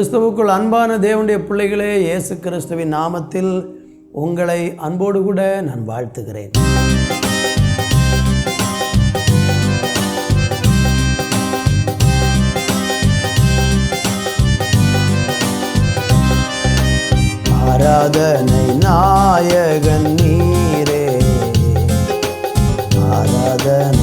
கிறிஸ்துவுக்குள் அன்பான தேவனுடைய பிள்ளைகளே இயேசு கிறிஸ்துவின் நாமத்தில் உங்களை அன்போடு கூட நான் வாழ்த்துகிறேன். ஆராதனை நாயகன் நீரே. ஆராதனை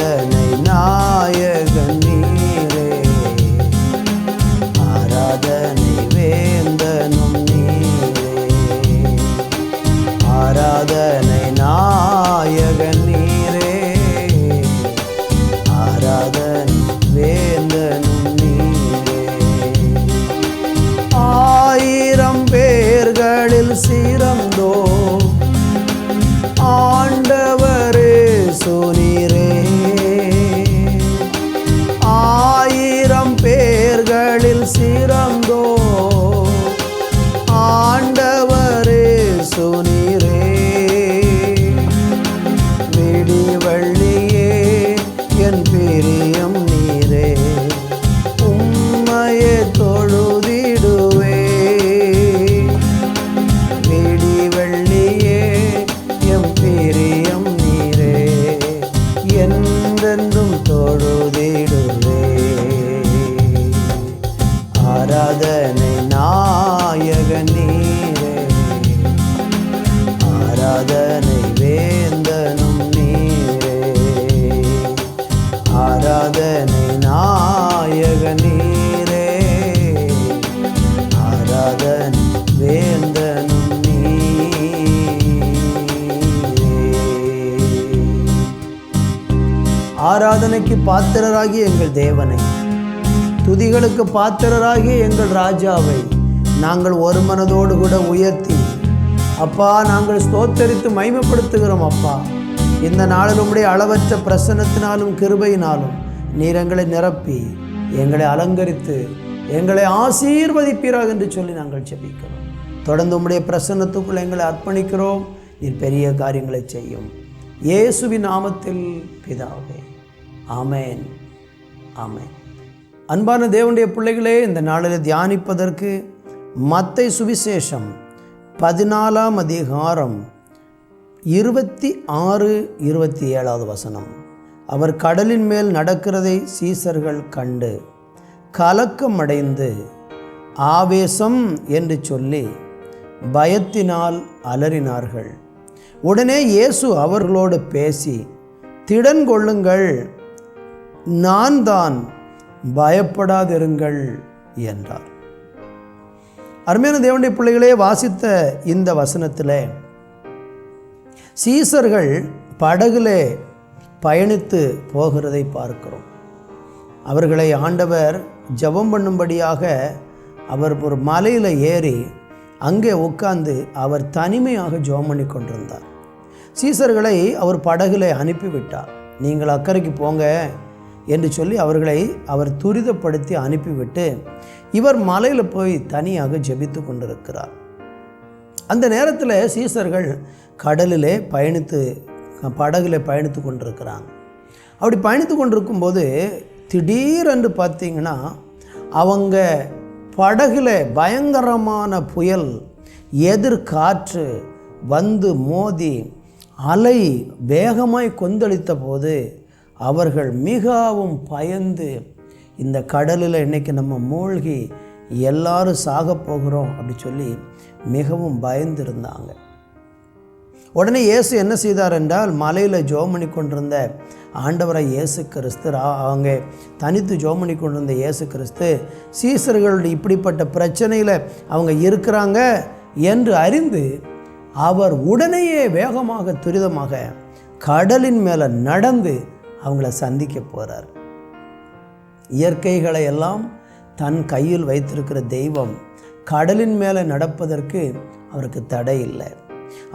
ஆராதனை நாயகன் நீரே. ஆராதனை வேந்தனும் நீரே. ஆராதனை நாயகன் நீரே. ஆராதனை வேந்தனும் நீரே. ஆயிரம் பேர்களில் சீரம் ஆராதனை நாயக நீரே ஆராதனை வேந்தனும் நீரே ஆராதனைக்கு பாத்திரராகி எங்கள் தேவனை. துதிகளுக்கு பாத்திரராகி எங்கள் ராஜாவை நாங்கள் ஒரு மனதோடு கூட உயர்த்தி. அப்பா நாங்கள் ஸ்தோத்தரித்து மைமைப்படுத்துகிறோம் அப்பா. இந்த நாளில் உம்முடைய அளவற்ற பிரசன்னத்தினாலும் கிருபையினாலும் நீர் எங்களை நிரப்பி எங்களை அலங்கரித்து எங்களை ஆசீர்வதிப்பீராக என்று சொல்லி நாங்கள் செபிக்கிறோம் தொடர்ந்து உம்முடைய பிரசன்னத்துக்குள் எங்களை அர்ப்பணிக்கிறோம். நீர் பெரிய காரியங்களை செய்யும். இயேசுவின் நாமத்தில் பிதாவே. ஆமேன். ஆமேன். அன்பான தேவனுடைய பிள்ளைகளே இந்த நாளில் தியானிப்பதற்கு மத்தை சுவிசேஷம் பதினாலாம் அதிகாரம் இருபத்தி ஆறு இருபத்தி ஏழாவது வசனம். அவர் கடலின் மேல் நடக்கிறதை சீசர்கள் கண்டு கலக்கமடைந்து ஆவேசம் என்று சொல்லி பயத்தினால் அலறினார்கள். உடனே இயேசு அவர்களோடு பேசி திடன் கொள்ளுங்கள் நான் தான் பயப்படாதிருங்கள் என்றார். அருமையான தேவனுடைய பிள்ளைகளே வாசித்த இந்த வசனத்தில் சீசர்கள் படகுலே பயணித்து போகிறதை பார்க்கிறோம். அவர்களை ஆண்டவர் ஜெபம் பண்ணும்படியாக அவர் ஒரு மலையில் ஏறி அங்கே உட்கார்ந்து அவர் தனிமையாக ஜெபம் பண்ணி கொண்டிருந்தார். சீசர்களை அவர் படகுல அனுப்பிவிட்டார். நீங்கள் அக்கறைக்கு போங்க என்று சொல்லி அவர்களை அவர் துரிதப்படுத்தி அனுப்பிவிட்டு இவர் மலையில் போய் தனியாக ஜெபித்து கொண்டிருக்கிறார். அந்த நேரத்தில் சீசர்கள் கடலிலே பயணித்து படகுல பயணித்து கொண்டிருக்கிறாங்க அப்படி பயணித்து கொண்டிருக்கும்போது திடீரென்று பார்த்தீங்கன்னா அவங்க படகுல பயங்கரமான புயல் எதிர்காற்று வந்து மோதி அலை வேகமாய் கொந்தளித்த போது அவர்கள் மிகவும் பயந்து இந்த கடலில் இன்னைக்கு நம்ம மூழ்கி எல்லாரும் சாக போகிறோம் அப்படி சொல்லி மிகவும் பயந்திருந்தாங்க உடனே இயேசு என்ன செய்தார் என்றால் மலையில் ஜோம் பண்ணி கொண்டிருந்த ஆண்டவரை இயேசு கிறிஸ்து அவங்க தனித்து ஜோம் பண்ணி கொண்டிருந்த இயேசு கிறிஸ்து சீசர்களுடைய இப்படிப்பட்ட பிரச்சனையில் அவங்க இருக்கிறாங்க என்று அறிந்து அவர் உடனேயே வேகமாக துரிதமாக கடலின் மேலே நடந்து அவங்கள சந்திக்க போகிறார் இயற்கைகளை எல்லாம் தன் கையில் வைத்திருக்கிற தெய்வம் கடலின் மேலே நடப்பதற்கு அவருக்கு தடை இல்லை.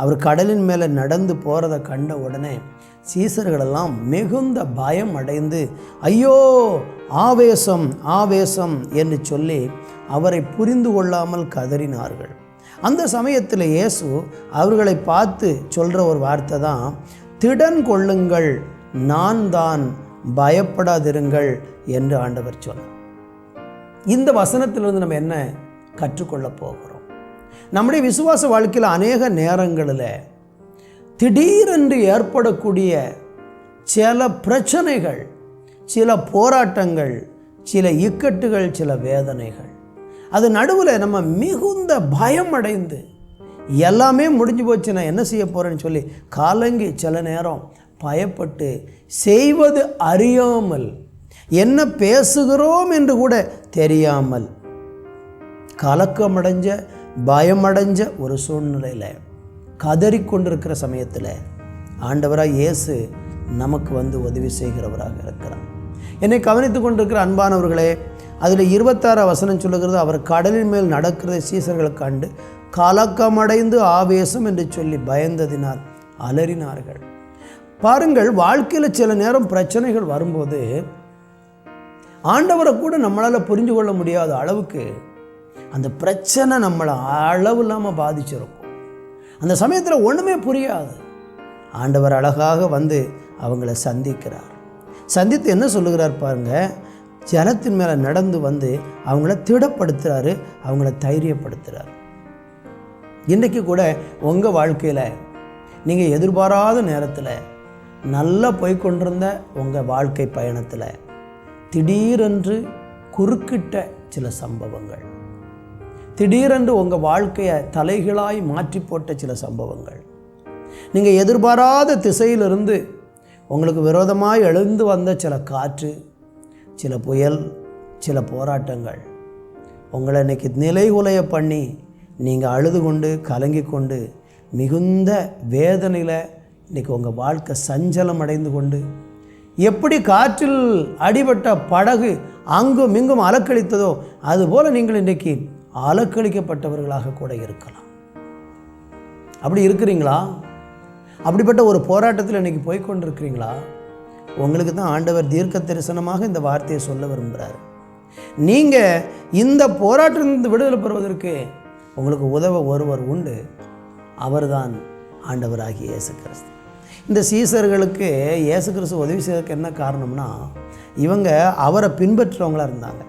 அவர் கடலின் மேலே நடந்து போகிறத கண்ட உடனே சீசர்களெல்லாம் மிகுந்த பயம் அடைந்து ஐயோ ஆவேசம் ஆவேசம் என்று சொல்லி அவரை புரிந்து கொள்ளாமல் கதறினார்கள். அந்த சமயத்தில் இயேசு அவர்களை பார்த்து சொல்கிற ஒரு வார்த்தை தான் திடன் கொள்ளுங்கள் நான் தான் பயப்படாதிருங்கள் என்று ஆண்டவர் சொன்னார். இந்த வசனத்திலிருந்து நம்ம என்ன கற்றுக்கொள்ளப் போகிறோம்? நம்முடைய விசுவாச வாழ்க்கையில் அநேக நேரங்களில் திடீரென்று ஏற்படக்கூடிய சில பிரச்சனைகள் சில போராட்டங்கள் சில இக்கட்டுகள் சில வேதனைகள். அது நடுவில் நம்ம மிகுந்த பயம் அடைந்து எல்லாமே முடிஞ்சு போச்சு நான் என்ன செய்ய போகிறேன்னு சொல்லி காலங்கி சில நேரம் பயப்பட்டு செய்வது அறியாமல் என்ன பேசுகிறோம் என்று கூட தெரியாமல் கலக்கமடைஞ்ச பயமடைஞ்ச ஒரு சூழ்நிலையில் கதறிக்கொண்டிருக்கிற சமயத்தில் ஆண்டவராக இயேசு நமக்கு வந்து உதவி செய்கிறவராக இருக்கிறார். என்னை கவனித்து கொண்டிருக்கிற அன்பானவர்களே அதில் இருபத்தாறு வசனம் சொல்லுகிறது அவர் கடலின் மேல் நடக்கிறதை சீசர்கள் கண்டு கலக்கமடைந்து ஆவேசம் என்று சொல்லி பயந்ததினால் அலறினார்கள். பாருங்கள் வாழ்க்கையில் சில நேரம் பிரச்சனைகள் வரும்போது ஆண்டவரை கூட நம்மளால் புரிஞ்சு கொள்ள முடியாத அளவுக்கு அந்த பிரச்சனை நம்மளை அளவு இல்லாமல் பாதிச்சிருக்கும். அந்த சமயத்தில் ஒன்றுமே புரியாது. ஆண்டவர் அழகாக வந்து அவங்கள சந்திக்கிறார். சந்தித்து என்ன சொல்லுகிறார் பாருங்க ஜனத்தின் மேலே நடந்து வந்து அவங்கள திடப்படுத்துகிறாரு அவங்கள தைரியப்படுத்துகிறார் இன்றைக்கு கூட உங்கள் வாழ்க்கையில் நீங்கள் எதிர்பாராத நேரத்தில் நல்லா போய்கொண்டிருந்த உங்கள் வாழ்க்கை பயணத்தில் திடீரென்று குறுக்கிட்ட சில சம்பவங்கள். திடீரென்று உங்கள் வாழ்க்கையை தலைகளாய் மாற்றி போட்ட சில சம்பவங்கள். நீங்கள் எதிர்பாராத திசையிலிருந்து உங்களுக்கு விரோதமாக எழுந்து வந்த சில காற்று சில புயல் சில போராட்டங்கள். உங்களை இன்னைக்கு நிலைகுலைய பண்ணி நீங்கள் அழுது கொண்டு கலங்கி கொண்டு மிகுந்த வேதனையில் இன்றைக்கி உங்கள் வாழ்க்கை சஞ்சலம் அடைந்து கொண்டு எப்படி காற்றில் அடிபட்ட படகு அங்கும் இங்கும் அலக்கழித்ததோ அதுபோல் நீங்கள் இன்றைக்கி அலக்களிக்கப்பட்டவர்களாக கூட இருக்கலாம். அப்படி இருக்கிறீங்களா? அப்படிப்பட்ட ஒரு போராட்டத்தில் இன்றைக்கி போய்கொண்டிருக்கிறீங்களா உங்களுக்கு தான் ஆண்டவர் தீர்க்க தரிசனமாக இந்த வார்த்தையை சொல்ல விரும்புகிறார் நீங்கள் இந்த போராட்டத்திலிருந்து விடுதலை பெறுவதற்கு உங்களுக்கு உதவ ஒருவர் உண்டு. அவர்தான் ஆண்டவராகிய இயேசு கிறிஸ்து இந்த சீசர்களுக்கு இயேசு கிறிஸ்து உதவி செய்வதற்கு என்ன காரணம்னா இவங்க அவரை பின்பற்றுறவங்களாக இருந்தாங்க.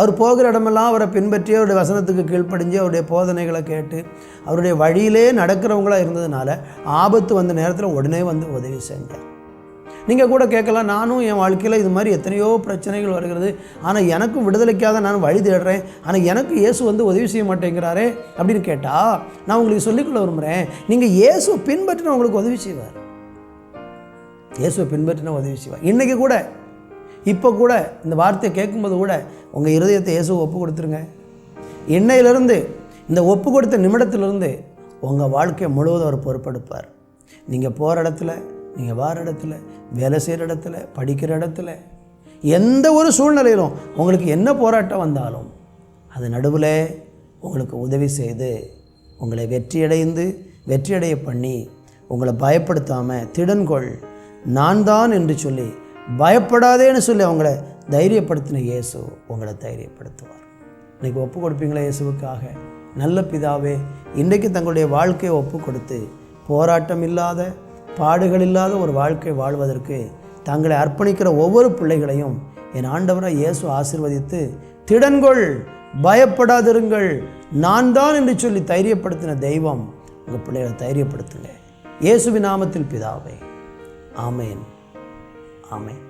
அவர் போகிற இடமெல்லாம் அவரை பின்பற்றி அவருடைய வசனத்துக்கு கீழ்ப்படிஞ்சு அவருடைய போதனைகளை கேட்டு அவருடைய வழியிலே நடக்கிறவங்களா இருந்ததுனால ஆபத்து வந்த நேரத்தில் உடனே வந்து உதவி செஞ்சார். நீங்கள் கூட கேட்கலாம் நானும் என் வாழ்க்கையில் இது மாதிரி எத்தனையோ பிரச்சனைகள் வருகிறது. ஆனால் எனக்கும் விடுதலைக்காக நான் வழி தேடுறேன். ஆனால் எனக்கு இயேசு வந்து உதவி செய்ய மாட்டேங்கிறாரே அப்படின்னு கேட்டால் நான் உங்களுக்கு சொல்லிக்கொள்ள விரும்புகிறேன் நீங்கள் இயேசுவை பின்பற்றின உங்களுக்கு உதவி செய்வார். இயேசுவை பின்பற்றின உதவி செய்வார். இன்றைக்கி கூட இப்போ கூட இந்த வார்த்தையை கேட்கும்போது கூட உங்கள் இருதயத்தை இயேசு ஒப்பு கொடுத்துருங்க. என்னையிலிருந்து இந்த ஒப்பு கொடுத்த நிமிடத்திலிருந்து உங்கள் வாழ்க்கையை முழுவதும் அவர் பொறுப்பெடுப்பார். நீங்கள் போகிற இடத்துல நீங்கள் வார இடத்துல வேலை செய்கிற இடத்துல படிக்கிற இடத்துல எந்த ஒரு சூழ்நிலையிலும் உங்களுக்கு என்ன போராட்டம் வந்தாலும் அது நடுவில் உங்களுக்கு உதவி செய்து உங்களை வெற்றியடைந்து வெற்றியடைய பண்ணி உங்களை பயப்படுத்தாமல் திடன்கொள். நான் தான் என்று சொல்லி பயப்படாதேன்னு சொல்லி அவங்கள தைரியப்படுத்தின இயேசு உங்களை தைரியப்படுத்துவார். இன்றைக்கி ஒப்பு கொடுப்பீங்களா இயேசுவுக்காக? நல்ல பிதாவே இன்றைக்கு தங்களுடைய வாழ்க்கையை ஒப்பு கொடுத்து போராட்டம் இல்லாத பாடுகள் இல்லாத ஒரு வாழ்க்கை வாழ்வதற்கு தங்களை அர்ப்பணிக்கிற ஒவ்வொரு பிள்ளைகளையும் என் ஆண்டவராக இயேசு ஆசிர்வதித்து திடன்கொள் பயப்படாதிருங்கள். நான் தான் என்று சொல்லி தைரியப்படுத்தின தெய்வம் உங்கள் பிள்ளைகளை தைரியப்படுத்துங்க. இயேசுவின் நாமத்தில் பிதாவே ஆமேன். ஆமேன்